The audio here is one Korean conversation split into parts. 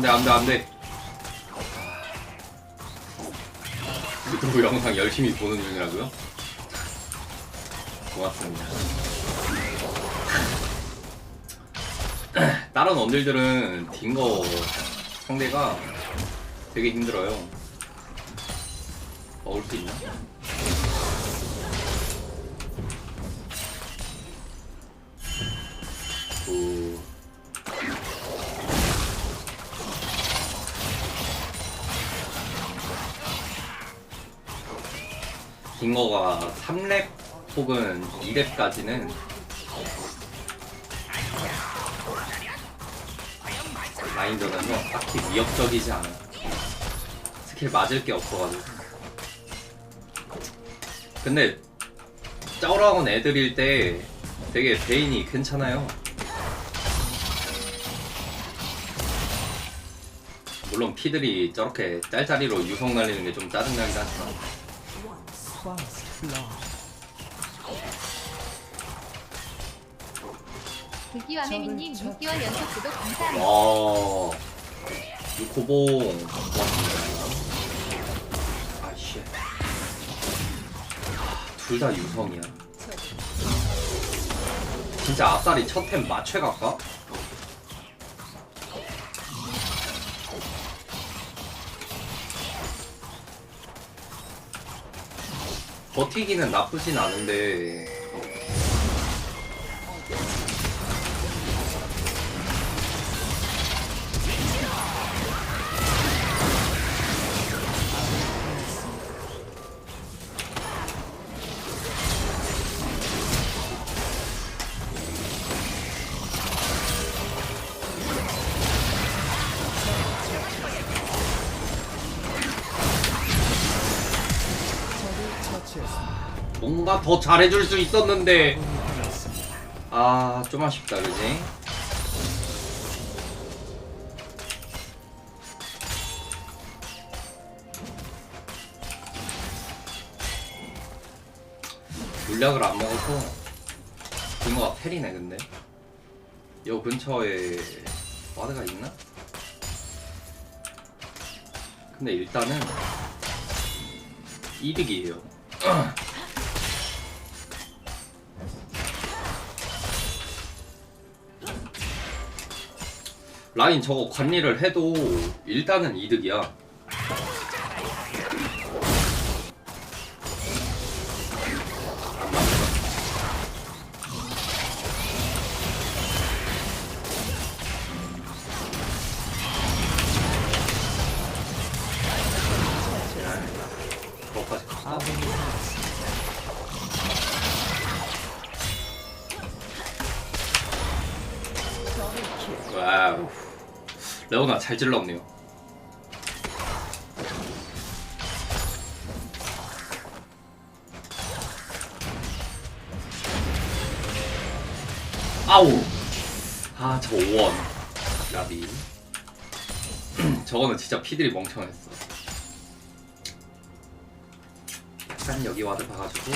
안돼 안돼 안돼 유튜브 영상 열심히 보는 중이라고요? 고맙습니다 다른 원딜들은 딩거 상대가 되게 힘들어요 먹을 수 있나? 빙어가 3렙 혹은 2렙까지는 라인전에서 딱히 위협적이지 않아. 스킬 맞을 게 없어가지고. 근데 짜오라곤 애들일 때 되게 베인이 괜찮아요. 물론 피들이 저렇게 짤짤이로 유성 날리는 게 좀 짜증나긴 하지만 First blood. 불기와 매미님 6개월 연속 구독 감사합니다. 와, 이 고봉. 아씨, 둘 다 유성이야. 진짜 아싸리 첫템 마취 갈까? 버티기는 나쁘진 않은데 더 잘해줄 수 있었는데. 아 좀 아쉽다 그지? 물약을 안 먹어서 붕어가 패리네 근데 여 근처에 와드가 있나? 근데 일단은 이득이에요 라인 저거 관리를 해도 일단은 이득이야. 와우. 레오나 잘 찔렀네요. 아우. 아, 저 5원. 라비. 저거는 진짜 피들이 멍청했어. 약간 여기 와드 봐가지고.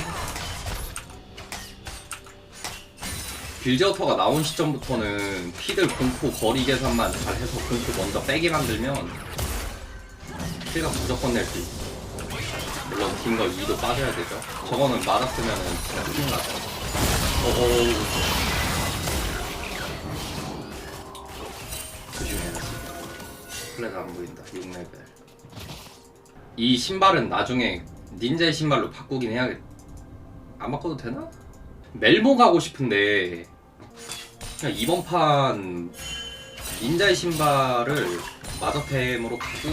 빌저터가 나온 시점부터는 피들 공포 거리 계산만 잘 해서 공포 먼저 빼게 만들면 피가 무조건 낼 수 있어. 물론 긴거 2도 빠져야 되죠. 저거는 맞았으면은 진짜 큰일 나죠. 어어. 조심해야지. 플레가 안 보인다. 6레벨. 이 신발은 나중에 닌자의 신발로 바꾸긴 해야겠. 안 바꿔도 되나? 멜모 가고 싶은데 이번 판 닌자의 신발을 마저템으로 가고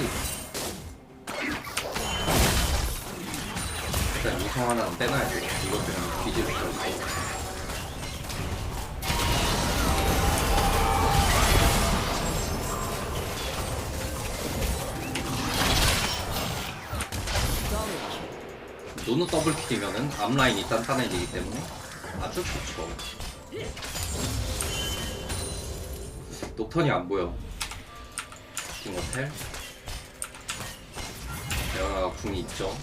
일단 유성 하나는 빼놔야 돼 이것 때문에 뒤질 수 없어 더블 킬. 노노 더블킬이면은 앞라인이 단단해지기 때문에 아주 좋죠 녹턴이 안 보여. 킹호텔 레오나가 궁이 있죠.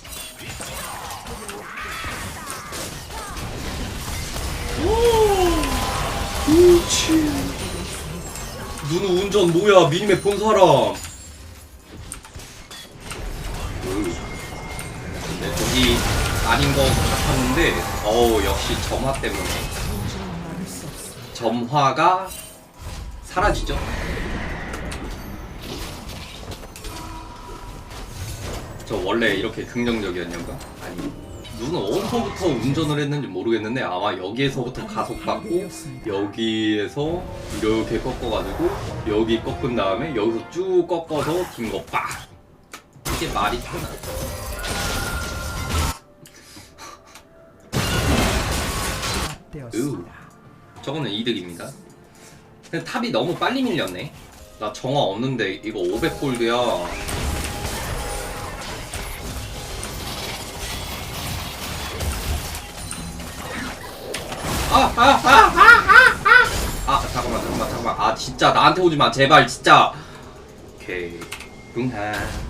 누누 운전 뭐야? 미니맵 본 사람. 네, 저기 아닌 것 같았는데 어우 역시 점화 때문에. 점화가 사라지죠 저 원래 이렇게 긍정적이었냐고요? 아니 누는 어디서부터 운전을 했는지 모르겠는데 아마 여기에서부터 가속받고 여기에서 이렇게 꺾어가지고 여기 꺾은 다음에 여기서 쭉 꺾어서 긴 거 빡! 이게 말이 되나? 으 저거는 이득입니다 근데 탑이 너무 빨리 밀렸네 나 정화 없는데 이거 500골드야 아, 아, 아, 아, 아, 아. 아, 잠깐만, 잠깐만, 잠깐만. 아, 진짜 나한테 오지 마, 제발, 진짜. 오케이. 응하.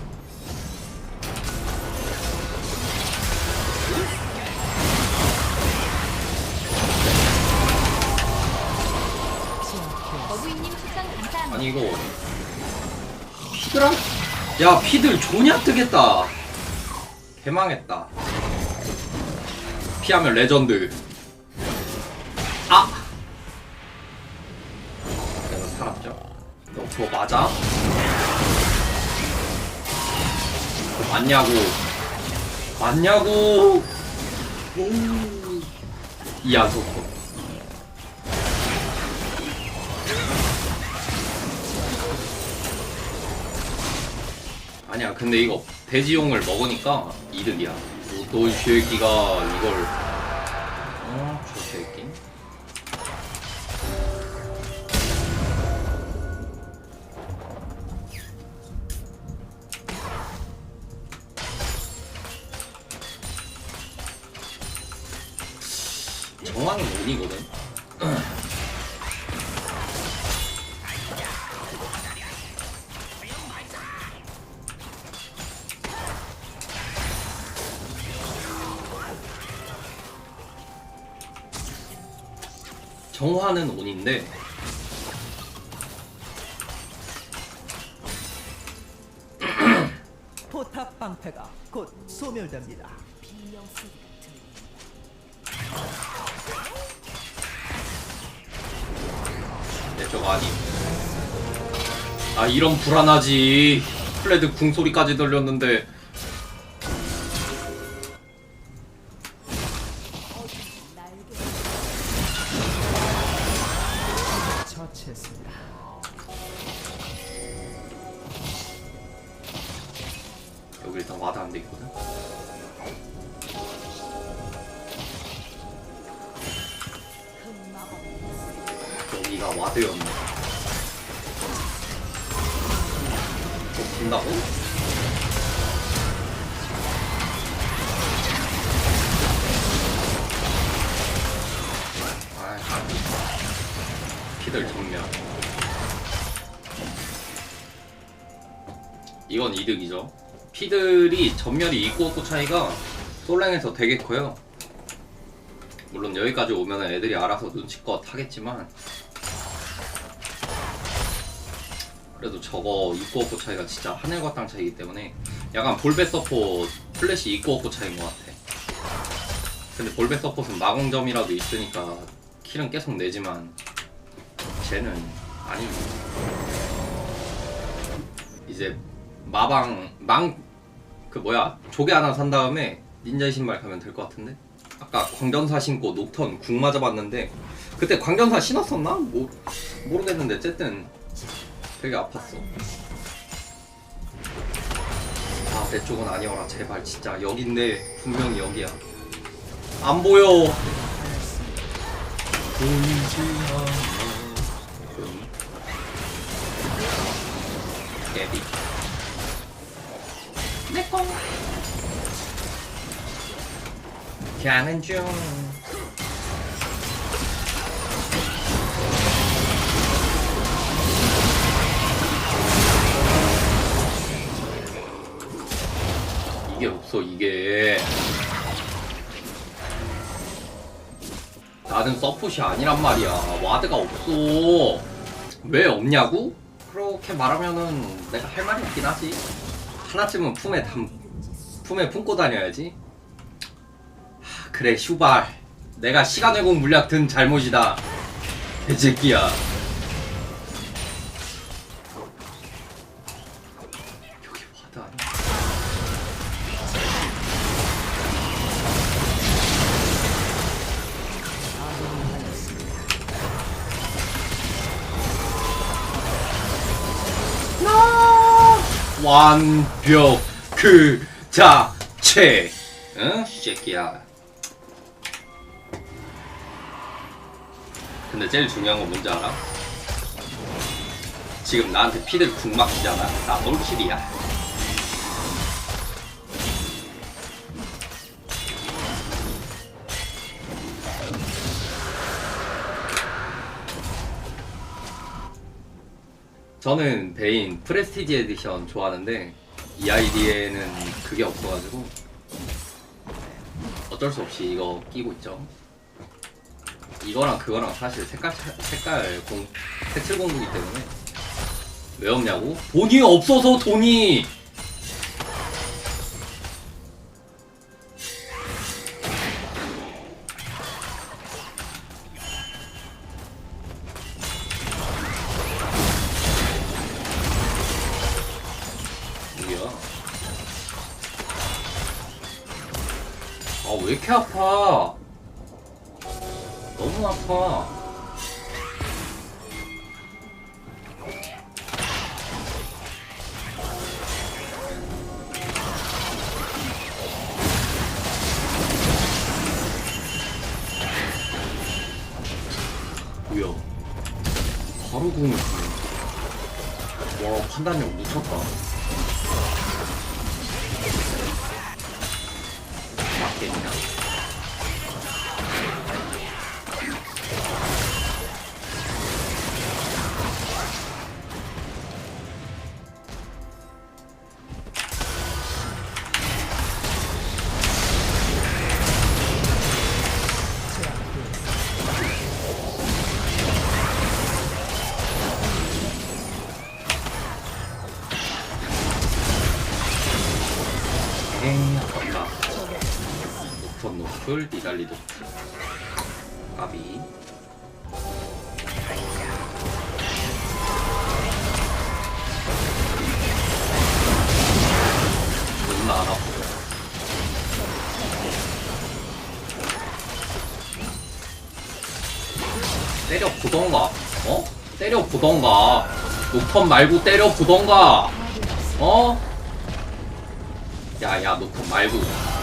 이거 피드랑? 야, 피들 조냐 뜨겠다. 개망했다. 피하면 레전드. 아! 내가 살았죠. 너 그거 맞아? 그거 맞냐고. 맞냐고. 이안소코. 아니야 근데 이거 돼지용을 먹으니까 이득이야. 너이 새끼가 이걸. 어? 저 새끼 정황은 온이거든 정화는 온인데. 포탑 방패가 곧 소멸됩니다. 내 저거 아니 아 이런 불안하지. 플레드 궁 소리까지 들렸는데 여기 일단 와드 안돼 있거든? 여기가 와드였네. 또 분다고? 피들 전면 이건 이득이죠 피들이 전멸이 있고 없고 차이가 솔랭에서 되게 커요. 물론 여기까지 오면 애들이 알아서 눈치껏 하겠지만 그래도 저거 있고 없고 차이가 진짜 하늘과 땅 차이기 때문에 약간 볼베 서포 플래시 있고 없고 차이인 것 같아. 근데 볼베 서폿은 마공점이라도 있으니까 킬은 계속 내지만 쟤는 아니 이제 마방 망 그 뭐야 조개 하나 산 다음에 닌자 신발 가면 될 것 같은데? 아까 광전사 신고 녹턴 궁 맞아봤는데 그때 광전사 신었었나? 뭐 모르겠는데 어쨌든 되게 아팠어. 아 내 쪽은 아니어라. 제발 진짜. 여긴데 분명히 여기야. 안 보여. 보이지 않 가는 중 이게 없어 이게 나는 서폿이 아니란 말이야 와드가 없어 왜 없냐고? 그렇게 말하면은 내가 할 말이 없긴 하지. 하나쯤은 품에 담 품에 품고 다녀야지. 하, 그래 슈발. 내가 시간 왜곡 물약 든 잘못이다. 개새끼야. 여기 아니야? 완벽 그 자체 응? 새끼야 근데 제일 중요한 건 뭔지 알아? 지금 나한테 피들 궁 막히잖아 나 롤킬이야 저는 베인 프레스티지 에디션 좋아하는데 이 아이디에는 그게 없어가지고 어쩔 수 없이 이거 끼고 있죠. 이거랑 그거랑 사실 색깔 차- 색깔 공 색칠 공부기 때문에 왜 없냐고? 돈이 없어서 돈이 뭐야? 아왜 이렇게 아파? 너무 아파. 뭐야? 바로 치네. 와 판단력 미쳤다. 노턴 노플 니달리 노플 까비. 존나 안 아프고. 때려 보던가? 어? 때려 보던가? 노턴 말고 때려 보던가? 어? 야야 노턴 말고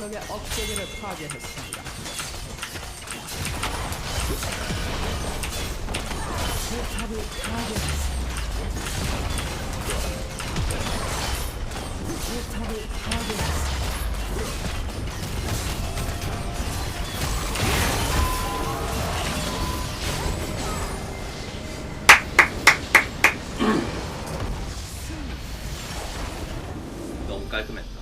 적의 억제기를 파괴했습니다. 포탑을 파괴했습니다. 포탑을 파괴했습니다. 깔끔했다.